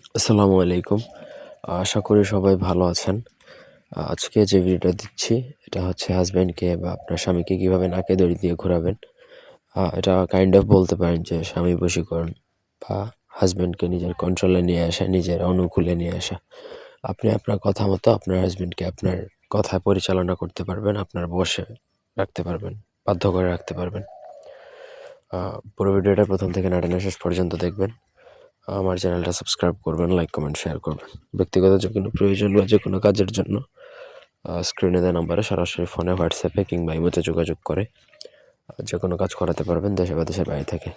আসসালামু আলাইকুম। আশা করি সবাই ভালো আছেন। আজকে যে ভিডিওটা দিচ্ছি, এটা হচ্ছে হাজব্যান্ডকে বা আপনার স্বামীকে কীভাবে নাকে দড়ি দিয়ে ঘোরাবেন। এটা কাইন্ড অফ বলতে পারেন যে স্বামী বশীকরণ বা হাজব্যান্ডকে নিজের কন্ট্রোলে নিয়ে আসা, নিজের অনুকূলে নিয়ে আসা। আপনি আপনার কথা মতো আপনার হাজব্যান্ডকে আপনার কথায় পরিচালনা করতে পারবেন, আপনার বসে রাখতে পারবেন, বাধ্য করে রাখতে পারবেন। পুরো ভিডিওটা প্রথম থেকে নাটানো শেষ পর্যন্ত দেখবেন। আমার চ্যানেলটা সাবস্ক্রাইব করবেন, লাইক, কমেন্ট, শেয়ার করবেন। ব্যক্তিগত যে কোনো প্রয়োজন বা যে কোনো কাজের জন্য স্ক্রিনে দেওয়া নাম্বারে সরাসরি ফোনে হোয়াটসঅ্যাপে কিংবা ইমোতে যোগাযোগ করে যে কোনো কাজ করাতে পারবেন দেশে বা দেশের বাইরে থেকে।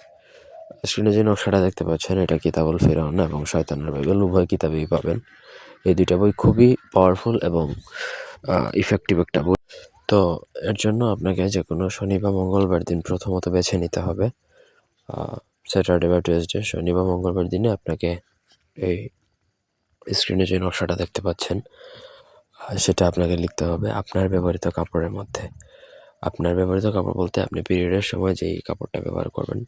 স্ক্রিনে যে নকশাটা দেখতে পাচ্ছেন, এটা কিতাবুল ফেরাউন এবং শয়তানের বাইবেল, উভয় কিতাবেই পাবেন। এই দুইটা বই খুবই পাওয়ারফুল এবং ইফেক্টিভ একটা বই। তো এর জন্য আপনাকে যে কোনো শনি বা মঙ্গলবার দিন প্রথমত বেছে নিতে হবে। স্যাটারডে বা টুয়েসডে, শনি বা মঙ্গলবার দিনে আপনাকে এই স্ক্রিনে যে নকশাটা দেখতে পাচ্ছেন সেটা আপনাকে লিখতে হবে আপনার ব্যবহৃত কাপড়ের মধ্যে। আপনার ব্যবহৃত কাপড় বলতে আপনি পিরিয়ডের সময় যেই কাপড়টা ব্যবহার করবেন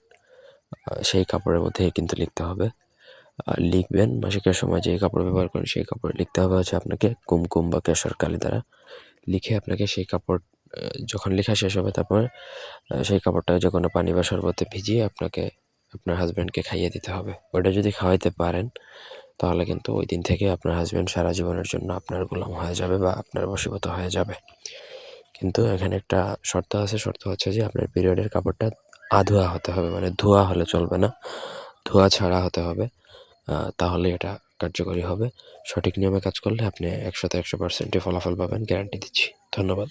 সেই কাপড়ের মধ্যে কিন্তু লিখতে হবে। লিখবেন, মাসিকের সময় যেই কাপড় ব্যবহার করেন সেই কাপড় লিখতে হবে হচ্ছে আপনাকে কুমকুম বা কেশর কালি দ্বারা। লিখে আপনাকে সেই কাপড় যখন লেখা শেষ হবে তারপর সেই কাপড়টা যে কোনো পানি বা শরবতে ভিজিয়ে আপনাকে আপনার হাজব্যান্ডকে খাইয়ে দিতে হবে। ওটা যদি খাওয়াইতে পারেন, তাহলে কিন্তু ওই দিন থেকে আপনার হাজব্যান্ড সারা জীবনের জন্য আপনার গোলাম হয়ে যাবে বা আপনার বশীভূত হয়ে যাবে। কিন্তু এখানে একটা শর্ত আছে, শর্ত হচ্ছে যে আপনার পিরিয়ডের কাপড়টা আধোয়া হতে হবে মানে ধোয়া হলে চলবে না। ধোয়া ছাড়া হতে হবে তাহলে এটা কার্যকরী হবে। সঠিক নিয়মে কাজ করলে আপনি একশোতে একশো পার্সেন্টে ফলাফল পাবেন গ্যারান্টি দিচ্ছি। ধন্যবাদ।